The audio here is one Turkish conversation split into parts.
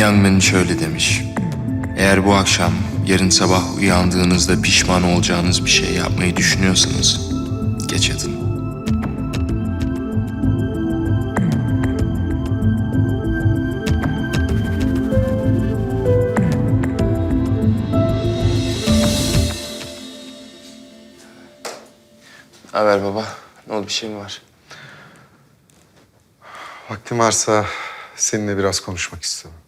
Youngman şöyle demiş. Eğer bu akşam, yarın sabah uyandığınızda pişman olacağınız bir şey yapmayı düşünüyorsanız geç yatın. Haber baba. Ne oldu bir şey mi var? Vaktin varsa seninle biraz konuşmak istiyorum.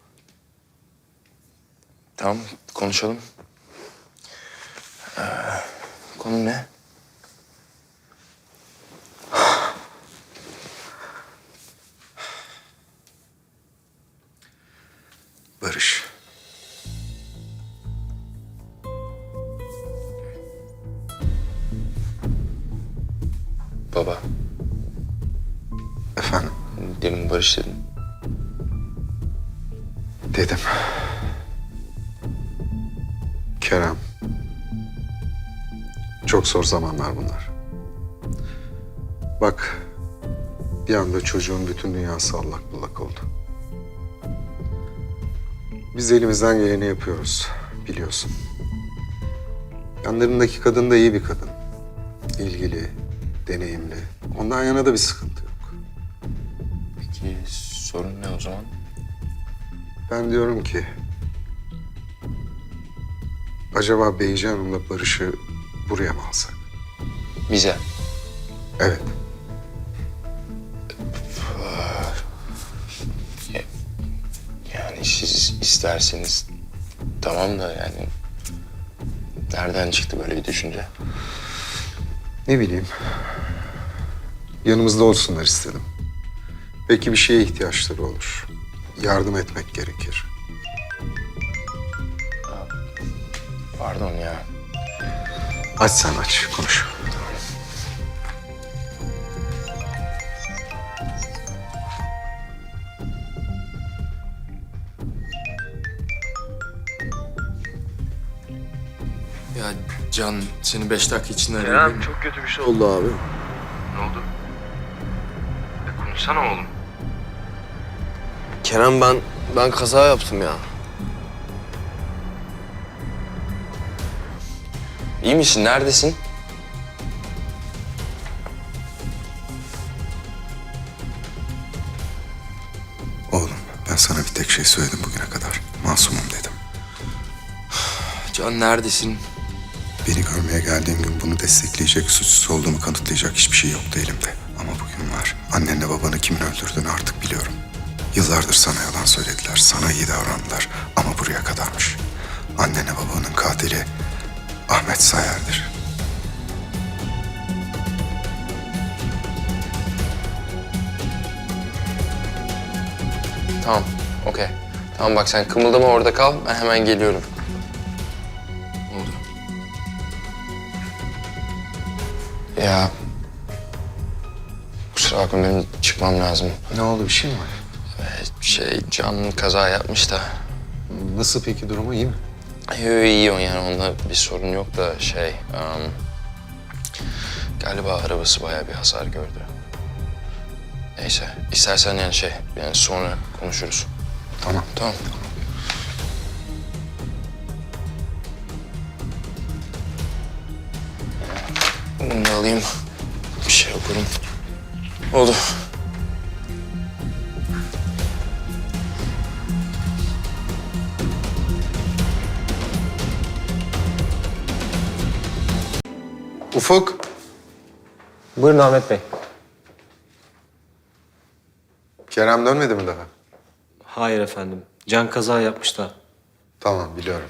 Tamam konuşalım. Ee, konu ne? Barış. Baba. Efendim Demin Barış dedin. dedim. Kerem. Çok zor zamanlar bunlar. Bak bir anda çocuğun bütün dünyası allak bullak oldu. Biz elimizden geleni yapıyoruz biliyorsun. Yanlarındaki kadın da iyi bir kadın. İlgili, deneyimli. Ondan yana da bir sıkıntı yok. Peki sorun ne o zaman? Ben diyorum ki... Acaba Beyci Hanım'la Barış'ı buraya mı alsak? Bize. Evet. Yani siz isterseniz tamam da yani nereden çıktı böyle bir düşünce? Ne bileyim. Yanımızda olsunlar istedim. Belki bir şeye ihtiyaçları olur. Yardım etmek gerekir. Aç sen aç, konuş. Ya Can seni beş dakika için arayayım. Kerem çok kötü bir şey oldu abi. Ne oldu? E, konuşsana oğlum. Kerem ben ben kaza yaptım ya. İyi misin? Neredesin? Oğlum, ben sana bir tek şey söyledim bugüne kadar. Masumum dedim. Can neredesin? Beni görmeye geldiğin gün bunu destekleyecek, suçsuz olduğumu kanıtlayacak hiçbir şey yoktu elimde. Ama bugün var. Annenle babanı kimin öldürdüğünü artık biliyorum. Yıllardır sana yalan söylediler, sana iyi davrandılar. Ama buraya kadarmış. Annenle babanın katili Ahmet Sayer'dir. Tamam. Okey. Tamam bak sen kımıldama orada kal. Ben hemen geliyorum. Ne oldu? Ya... Kusura bakma benim çıkmam lazım. Ne oldu, bir şey mi var? Ee, Şey Can kaza yapmış da. Nasıl peki, durumu iyi mi? Yo, iyi o yani onda bir sorun yok da şey... em, galiba arabası bayağı bir hasar gördü. Neyse istersen yani şey yani sonra konuşuruz. Tamam. Tamam. Bunu da alayım. Bir şey okurum. Oldu. Ufuk. Buyurun Ahmet Bey. Kerem dönmedi mi daha? Hayır efendim. Can kaza yapmış da. Tamam, biliyorum.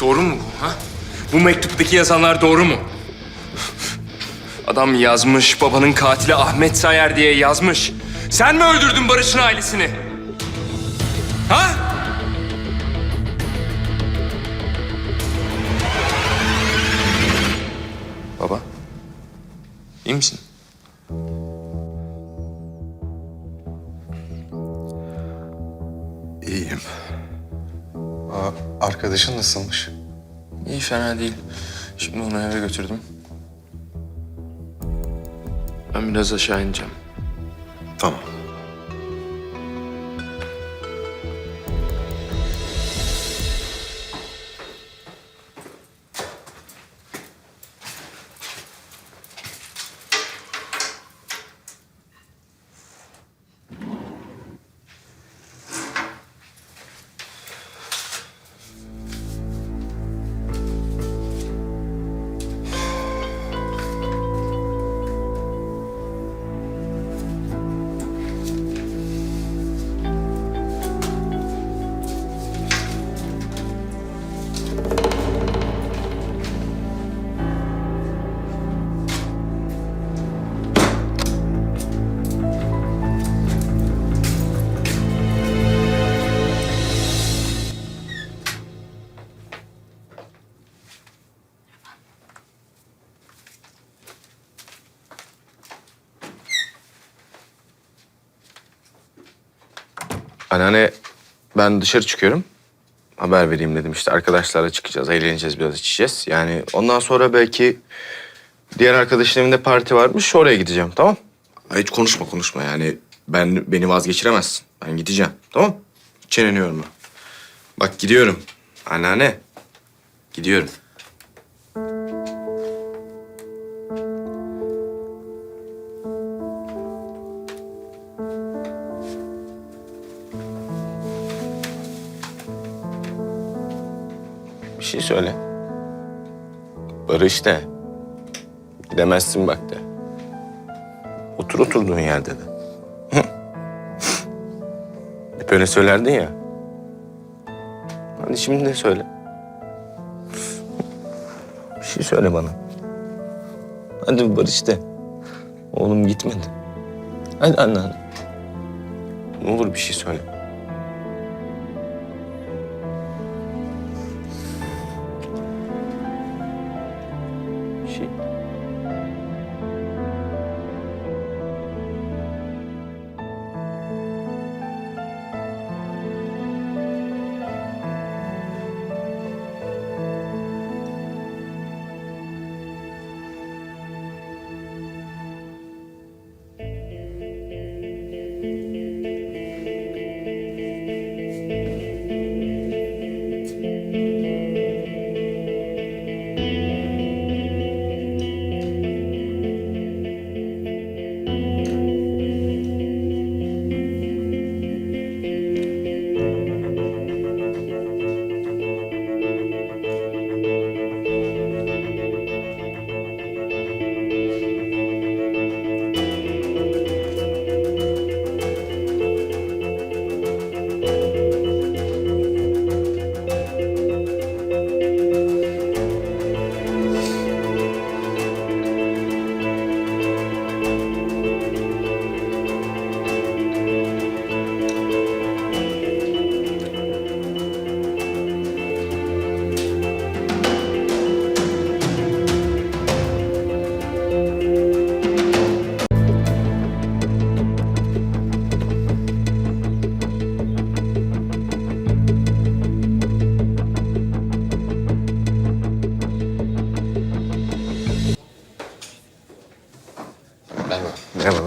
Doğru mu bu ha? Bu mektuptaki yazanlar doğru mu? Adam yazmış, babanın katili Ahmet Sayer diye yazmış. Sen mi öldürdün Barış'ın ailesini? Ha? Baba, iyi misin? İyiyim. Aa, arkadaşın nasılmış? İyi fena değil. Şimdi onu eve götürdüm. Ben biraz aşağı ineceğim. Tamam. Anneanne ben dışarı çıkıyorum. Haber vereyim dedim işte arkadaşlarla çıkacağız, eğleneceğiz biraz içeceğiz. Yani ondan sonra belki diğer arkadaşın evinde parti varmış oraya gideceğim tamam? Hiç konuşma konuşma yani ben beni vazgeçiremezsin. Ben gideceğim tamam? Çeneni yorma. Bak gidiyorum. Anneanne gidiyorum. Şey söyle. Barış de. Gidemezsin bak de. Otur oturduğun yerde de. Hep öyle söylerdin ya. Hadi şimdi de söyle. Bir şey söyle bana. Hadi Barış de. Oğlum gitmedi. Hadi anne anne. Ne olur bir şey söyle.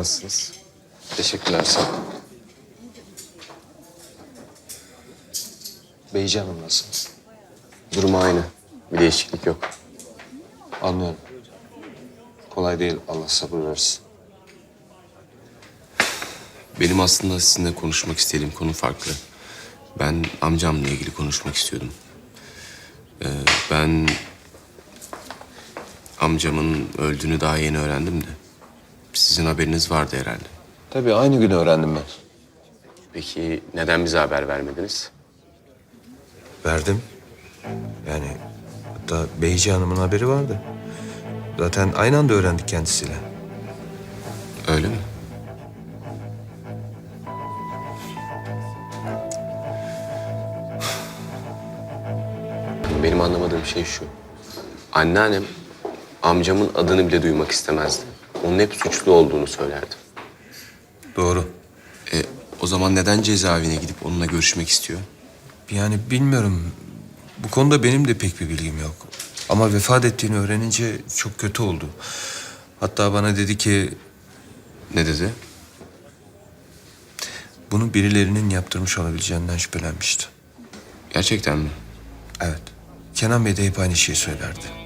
Nasılsınız? Teşekkürler sağ ol. Beyci Hanım nasıl? Durum aynı. Bir değişiklik yok. Anlıyorum. Kolay değil. Allah sabır versin. Benim aslında sizinle konuşmak istediğim konu farklı. Ben amcamla ilgili konuşmak istiyordum. Ee, ben amcamın öldüğünü daha yeni öğrendim de. Sizin haberiniz vardı herhalde. Tabii aynı gün öğrendim ben. Peki neden bize haber vermediniz? Verdim. Yani hatta Beyci Hanım'ın haberi vardı. Zaten aynı anda öğrendik kendisiyle. Öyle mi? Benim anlamadığım şey şu. Anneannem amcamın adını bile duymak istemezdi. Onun hep suçlu olduğunu söylerdi. Doğru. E, O zaman neden cezaevine gidip onunla görüşmek istiyor? Yani bilmiyorum. Bu konuda benim de pek bir bilgim yok. Ama vefat ettiğini öğrenince çok kötü oldu. Hatta bana dedi ki Ne dedi? bunu birilerinin yaptırmış olabileceğinden şüphelenmişti. Gerçekten mi? Evet. Kenan Bey de hep aynı şeyi söylerdi.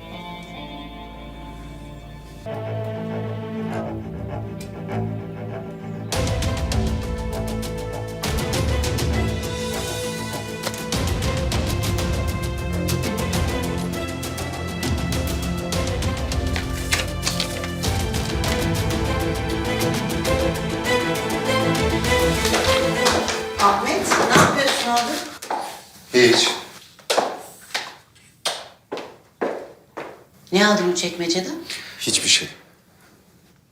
Ne aldın o çekmeceden? Hiçbir şey.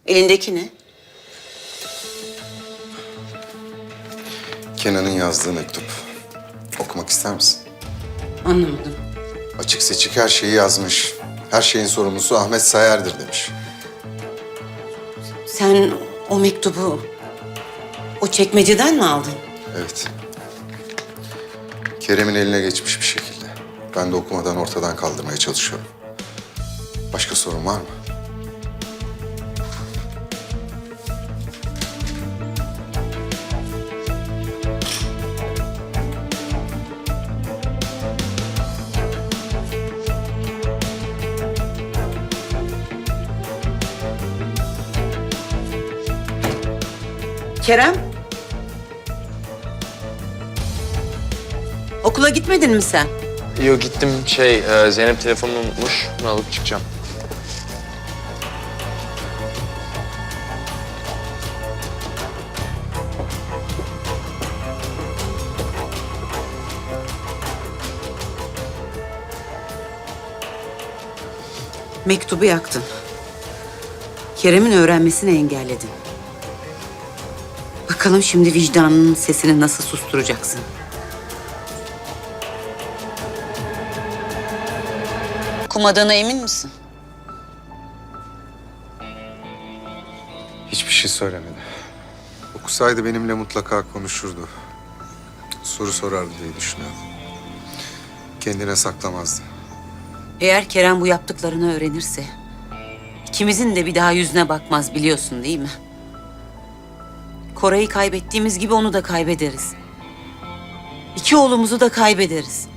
Elindeki ne? Kenan'ın yazdığı mektup. Okumak ister misin? Anlamadım. Açık seçik her şeyi yazmış. Her şeyin sorumlusu Ahmet Sayar'dır demiş. Sen o mektubu o çekmeceden mi aldın? Evet. Kerem'in eline geçmiş bir şekilde. Ben de okumadan ortadan kaldırmaya çalışıyorum. Başka sorun var mı? Kerem? Okula gitmedin mi sen? Yok gittim şey e, Zeynep telefonunu unutmuş. Bunu alıp çıkacağım. Mektubu yaktın. Kerem'in öğrenmesini engelledin. Bakalım şimdi vicdanının sesini nasıl susturacaksın? Okumadığına emin misin? Hiçbir şey söylemedi. Okusaydı benimle mutlaka konuşurdu. Soru sorardı diye düşünüyorum. Kendine saklamazdı. Eğer Kerem bu yaptıklarını öğrenirse... ...ikimizin de bir daha yüzüne bakmaz biliyorsun değil mi? Koray'ı kaybettiğimiz gibi onu da kaybederiz. İki oğlumuzu da kaybederiz.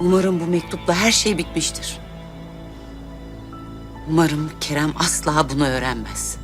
Umarım bu mektupla her şey bitmiştir. Umarım Kerem asla bunu öğrenmez.